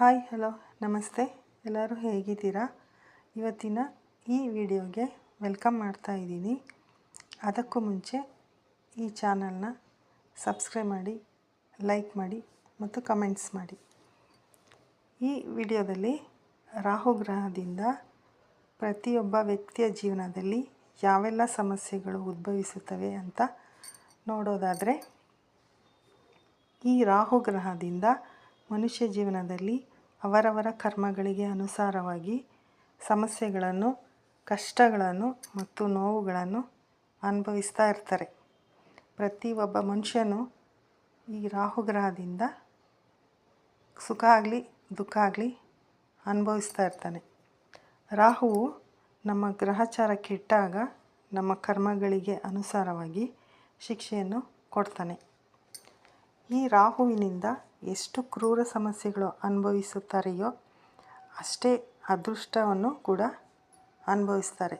Hi, hello, ನಮಸ್ತೆ. ಎಲ್ಲರೂ ಹೇಗಿದ್ದೀರಾ? ಇವತ್ತಿನ ಈ ವಿಡಿಯೋಗೆ ವೆಲ್ಕಮ್ ಮಾಡ್ತಾ ಇದ್ದೀನಿ. ಅದಕ್ಕೂ ಮುಂಚೆ ಈ ಚಾನಲ್ನ ಸಬ್ಸ್ಕ್ರೈಬ್ ಮಾಡಿ, ಲೈಕ್ ಮಾಡಿ ಮತ್ತು ಕಮೆಂಟ್ಸ್ ಮಾಡಿ. ಈ ವಿಡಿಯೋದಲ್ಲಿ ರಾಹು ಗ್ರಹದಿಂದ ಪ್ರತಿಯೊಬ್ಬ ವ್ಯಕ್ತಿಯ ಜೀವನದಲ್ಲಿ ಯಾವೆಲ್ಲ ಸಮಸ್ಯೆಗಳು ಉದ್ಭವಿಸುತ್ತವೆ ಅಂತ ನೋಡೋದಾದರೆ, ಈ ರಾಹು ಗ್ರಹದಿಂದ ಮನುಷ್ಯ ಜೀವನದಲ್ಲಿ ಅವರವರ ಕರ್ಮಗಳಿಗೆ ಅನುಸಾರವಾಗಿ ಸಮಸ್ಯೆಗಳನ್ನು, ಕಷ್ಟಗಳನ್ನು ಮತ್ತು ನೋವುಗಳನ್ನು ಅನುಭವಿಸ್ತಾ ಇರ್ತಾರೆ. ಪ್ರತಿ ಒಬ್ಬ ಮನುಷ್ಯನು ಈ ರಾಹು ಗ್ರಹದಿಂದ ಸುಖ ಆಗಲಿ, ದುಃಖ ಆಗಲಿ ಅನುಭವಿಸ್ತಾ ಇರ್ತಾನೆ. ರಾಹುವು ನಮ್ಮ ಗ್ರಹಚಾರ ಕೆಟ್ಟಾಗ ನಮ್ಮ ಕರ್ಮಗಳಿಗೆ ಅನುಸಾರವಾಗಿ ಶಿಕ್ಷೆಯನ್ನು ಕೊಡ್ತಾನೆ. ಈ ರಾಹುವಿನಿಂದ ಎಷ್ಟು ಕ್ರೂರ ಸಮಸ್ಯೆಗಳು ಅನುಭವಿಸುತ್ತಾರೆಯೋ ಅಷ್ಟೇ ಅದೃಷ್ಟವನ್ನು ಕೂಡ ಅನುಭವಿಸ್ತಾರೆ.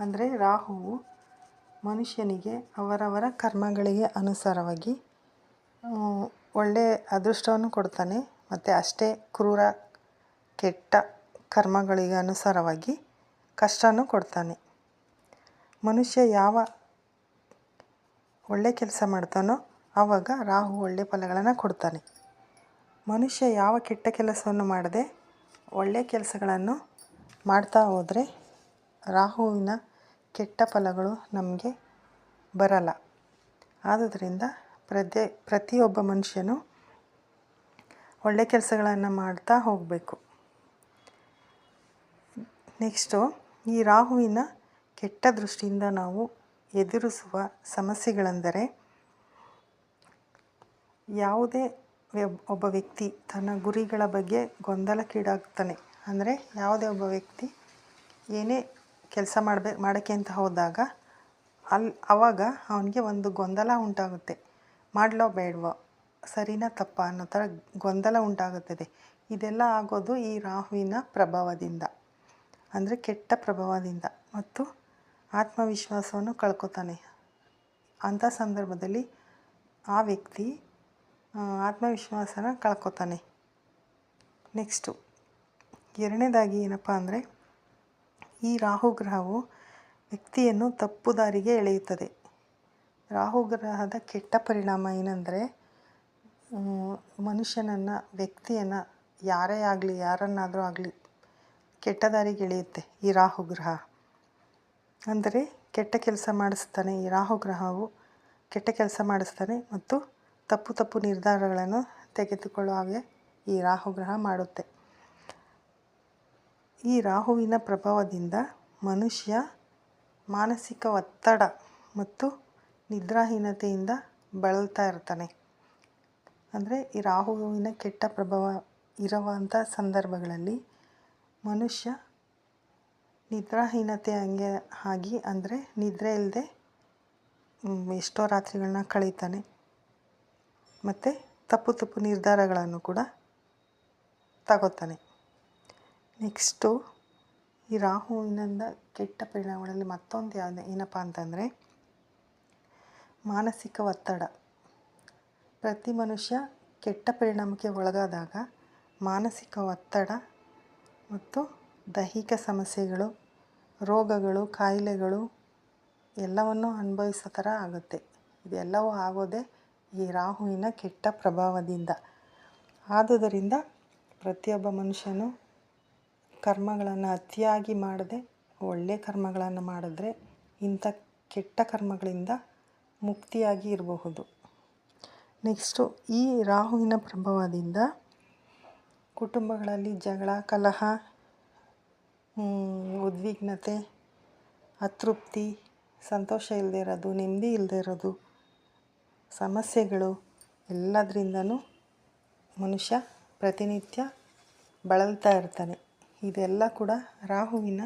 ಅಂದರೆ ರಾಹುವು ಮನುಷ್ಯನಿಗೆ ಅವರವರ ಕರ್ಮಗಳಿಗೆ ಅನುಸಾರವಾಗಿ ಒಳ್ಳೆಯ ಅದೃಷ್ಟವನ್ನು ಕೊಡ್ತಾನೆ, ಮತ್ತು ಅಷ್ಟೇ ಕ್ರೂರ ಕೆಟ್ಟ ಕರ್ಮಗಳಿಗೆ ಅನುಸಾರವಾಗಿ ಕಷ್ಟನೂ ಕೊಡ್ತಾನೆ. ಮನುಷ್ಯ ಯಾವ ಒಳ್ಳೆ ಕೆಲಸ ಮಾಡ್ತಾನೋ ಆವಾಗ ರಾಹು ಒಳ್ಳೆ ಫಲಗಳನ್ನು ಕೊಡ್ತಾನೆ. ಮನುಷ್ಯ ಯಾವ ಕೆಟ್ಟ ಕೆಲಸವನ್ನು ಮಾಡದೆ ಒಳ್ಳೆಯ ಕೆಲಸಗಳನ್ನು ಮಾಡ್ತಾ ಹೋದರೆ ರಾಹುವಿನ ಕೆಟ್ಟ ಫಲಗಳು ನಮಗೆ ಬರಲ್ಲ. ಆದ್ದರಿಂದ ಪ್ರತಿ ಪ್ರತಿಯೊಬ್ಬ ಮನುಷ್ಯನು ಒಳ್ಳೆ ಕೆಲಸಗಳನ್ನು ಮಾಡ್ತಾ ಹೋಗಬೇಕು. ನೆಕ್ಸ್ಟು, ಈ ರಾಹುವಿನ ಕೆಟ್ಟ ದೃಷ್ಟಿಯಿಂದ ನಾವು ಎದುರಿಸುವ ಸಮಸ್ಯೆಗಳೆಂದರೆ ಯಾವುದೇ ಒಬ್ಬ ವ್ಯಕ್ತಿ ತನ್ನ ಗುರಿಗಳ ಬಗ್ಗೆ ಗೊಂದಲಕ್ಕೀಡಾಗ್ತಾನೆ. ಅಂದರೆ ಯಾವುದೇ ಒಬ್ಬ ವ್ಯಕ್ತಿ ಏನೇ ಕೆಲಸ ಮಾಡಬೇ, ಮಾಡೋಕ್ಕೆ ಅಂತ ಹೋದಾಗ ಅಲ್ಲಿ ಆವಾಗ ಅವನಿಗೆ ಒಂದು ಗೊಂದಲ ಉಂಟಾಗುತ್ತೆ. ಮಾಡಲೋ ಬೇಡವೋ, ಸರಿನಾ ತಪ್ಪ ಅನ್ನೋ ಥರ ಗೊಂದಲ ಉಂಟಾಗುತ್ತದೆ. ಇದೆಲ್ಲ ಆಗೋದು ಈ ರಾಹುವಿನ ಪ್ರಭಾವದಿಂದ. ಅಂದರೆ ಕೆಟ್ಟ ಪ್ರಭಾವದಿಂದ. ಮತ್ತು ಆತ್ಮವಿಶ್ವಾಸವನ್ನು ಕಳ್ಕೊತಾನೆ. ಅಂಥ ಸಂದರ್ಭದಲ್ಲಿ ಆ ವ್ಯಕ್ತಿ ಆತ್ಮವಿಶ್ವಾಸನ ಕಳ್ಕೊತಾನೆ. ನೆಕ್ಸ್ಟು ಎರಡನೇದಾಗಿ ಏನಪ್ಪ ಅಂದರೆ, ಈ ರಾಹು ಗ್ರಹವು ವ್ಯಕ್ತಿಯನ್ನು ತಪ್ಪು ದಾರಿಗೆ ಎಳೆಯುತ್ತದೆ. ರಾಹು ಗ್ರಹದ ಕೆಟ್ಟ ಪರಿಣಾಮ ಏನಂದರೆ ಮನುಷ್ಯನನ್ನು, ವ್ಯಕ್ತಿಯನ್ನು ಯಾರೇ ಆಗಲಿ, ಯಾರನ್ನಾದರೂ ಆಗಲಿ ಕೆಟ್ಟ ದಾರಿಗೆ ಎಳೆಯುತ್ತೆ ಈ ರಾಹು ಗ್ರಹ. ಅಂದರೆ ಕೆಟ್ಟ ಕೆಲಸ ಮಾಡಿಸ್ತಾನೆ ಈ ರಾಹು ಗ್ರಹವು, ಕೆಟ್ಟ ಕೆಲಸ ಮಾಡಿಸ್ತಾನೆ ಮತ್ತು ತಪ್ಪು ತಪ್ಪು ನಿರ್ಧಾರಗಳನ್ನು ತೆಗೆದುಕೊಳ್ಳುವ ಹಾಗೆ ಈ ರಾಹುಗ್ರಹ ಮಾಡುತ್ತೆ. ಈ ರಾಹುವಿನ ಪ್ರಭಾವದಿಂದ ಮನುಷ್ಯ ಮಾನಸಿಕ ಒತ್ತಡ ಮತ್ತು ನಿದ್ರಾಹೀನತೆಯಿಂದ ಬಳಲ್ತಾ ಇರ್ತಾನೆ. ಅಂದರೆ ಈ ರಾಹುವಿನ ಕೆಟ್ಟ ಪ್ರಭಾವ ಇರುವಂಥ ಸಂದರ್ಭಗಳಲ್ಲಿ ಮನುಷ್ಯ ನಿದ್ರಾಹೀನತೆ ಹಂಗೆ ಆಗಿ, ಅಂದರೆ ನಿದ್ರೆ ಇಲ್ಲದೆ ಎಷ್ಟೋ ರಾತ್ರಿಗಳನ್ನ ಕಳೀತಾನೆ. ಮತ್ತು ತಪ್ಪು ತಪ್ಪು ನಿರ್ಧಾರಗಳನ್ನು ಕೂಡ ತಗೋತಾನೆ. ನೆಕ್ಸ್ಟು ಈ ರಾಹುವಿನಿಂದ ಕೆಟ್ಟ ಪರಿಣಾಮಗಳಲ್ಲಿ ಮತ್ತೊಂದು ಯಾವ ಏನಪ್ಪ ಅಂತಂದರೆ ಮಾನಸಿಕ ಒತ್ತಡ. ಪ್ರತಿ ಮನುಷ್ಯ ಕೆಟ್ಟ ಪರಿಣಾಮಕ್ಕೆ ಒಳಗಾದಾಗ ಮಾನಸಿಕ ಒತ್ತಡ ಮತ್ತು ದೈಹಿಕ ಸಮಸ್ಯೆಗಳು, ರೋಗಗಳು, ಕಾಯಿಲೆಗಳು ಎಲ್ಲವನ್ನು ಅನುಭವಿಸೋ ಥರ ಆಗುತ್ತೆ. ಇದೆಲ್ಲವೂ ಆಗೋದೇ ಈ ರಾಹುವಿನ ಕೆಟ್ಟ ಪ್ರಭಾವದಿಂದ. ಆದುದರಿಂದ ಪ್ರತಿಯೊಬ್ಬ ಮನುಷ್ಯನು ಕರ್ಮಗಳನ್ನು ಅತಿಯಾಗಿ ಮಾಡದೆ ಒಳ್ಳೆಯ ಕರ್ಮಗಳನ್ನು ಮಾಡಿದ್ರೆ ಇಂಥ ಕೆಟ್ಟ ಕರ್ಮಗಳಿಂದ ಮುಕ್ತಿಯಾಗಿ ಇರಬಹುದು. ನೆಕ್ಸ್ಟು, ಈ ರಾಹುವಿನ ಪ್ರಭಾವದಿಂದ ಕುಟುಂಬಗಳಲ್ಲಿ ಜಗಳ, ಕಲಹ ಉದ್ವಿಗ್ನತೆ, ಅತೃಪ್ತಿ, ಸಂತೋಷ ಇಲ್ಲದೆ ಇರೋದು, ನೆಮ್ಮದಿ ಇಲ್ಲದೆ ಇರೋದು ಸಮಸ್ಯೆಗಳು ಎಲ್ಲದರಿಂದನೂ ಮನುಷ್ಯ ಪ್ರತಿನಿತ್ಯ ಬಳಲ್ತಾ ಇರ್ತಾನೆ. ಇದೆಲ್ಲ ಕೂಡ ರಾಹುವಿನ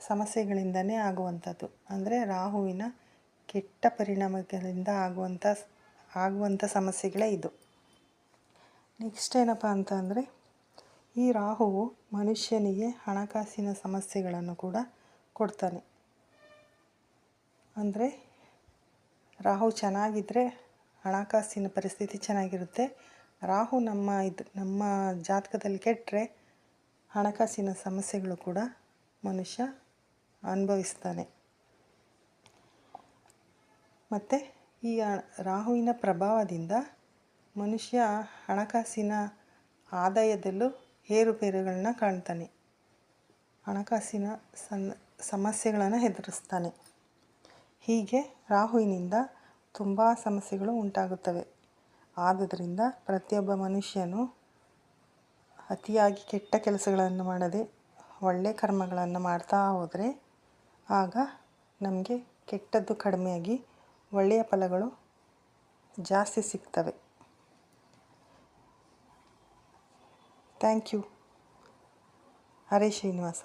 ಸಮಸ್ಯೆಗಳಿಂದನೇ ಆಗುವಂಥದ್ದು. ಅಂದರೆ ರಾಹುವಿನ ಕೆಟ್ಟ ಪರಿಣಾಮಗಳಿಂದ ಆಗುವಂಥ ಆಗುವಂಥ ಸಮಸ್ಯೆಗಳೇ ಇದು. ನೆಕ್ಸ್ಟ್ ಏನಪ್ಪ ಅಂತ ಅಂದರೆ, ಈ ರಾಹುವು ಮನುಷ್ಯನಿಗೆ ಹಣಕಾಸಿನ ಸಮಸ್ಯೆಗಳನ್ನು ಕೂಡ ಕೊಡ್ತಾನೆ. ಅಂದರೆ ರಾಹು ಚೆನ್ನಾಗಿದ್ದರೆ ಹಣಕಾಸಿನ ಪರಿಸ್ಥಿತಿ ಚೆನ್ನಾಗಿರುತ್ತೆ. ರಾಹು ನಮ್ಮ ಇದು, ನಮ್ಮ ಜಾತಕದಲ್ಲಿ ಕೆಟ್ಟರೆ ಹಣಕಾಸಿನ ಸಮಸ್ಯೆಗಳು ಕೂಡ ಮನುಷ್ಯ ಅನುಭವಿಸ್ತಾನೆ. ಮತ್ತು ಈ ರಾಹುವಿನ ಪ್ರಭಾವದಿಂದ ಮನುಷ್ಯ ಹಣಕಾಸಿನ ಆದಾಯದಲ್ಲೂ ಏರುಪೇರುಗಳನ್ನ ಕಾಣ್ತಾನೆ. ಹಣಕಾಸಿನ ಸನ್, ಸಮಸ್ಯೆಗಳನ್ನು ಎದುರಿಸ್ತಾನೆ. ಹೀಗೆ ರಾಹುವಿನಿಂದ ತುಂಬ ಸಮಸ್ಯೆಗಳು ಉಂಟಾಗುತ್ತವೆ. ಆದುದರಿಂದ ಪ್ರತಿಯೊಬ್ಬ ಮನುಷ್ಯನು ಅತಿಯಾಗಿ ಕೆಟ್ಟ ಕೆಲಸಗಳನ್ನು ಮಾಡದೆ ಒಳ್ಳೆಯ ಕರ್ಮಗಳನ್ನು ಮಾಡ್ತಾ ಹೋದರೆ ಆಗ ನಮಗೆ ಕೆಟ್ಟದ್ದು ಕಡಿಮೆಯಾಗಿ ಒಳ್ಳೆಯ ಫಲಗಳು ಜಾಸ್ತಿ ಸಿಗ್ತವೆ. Thank you. ಹರೇ ಶ್ರೀನಿವಾಸ.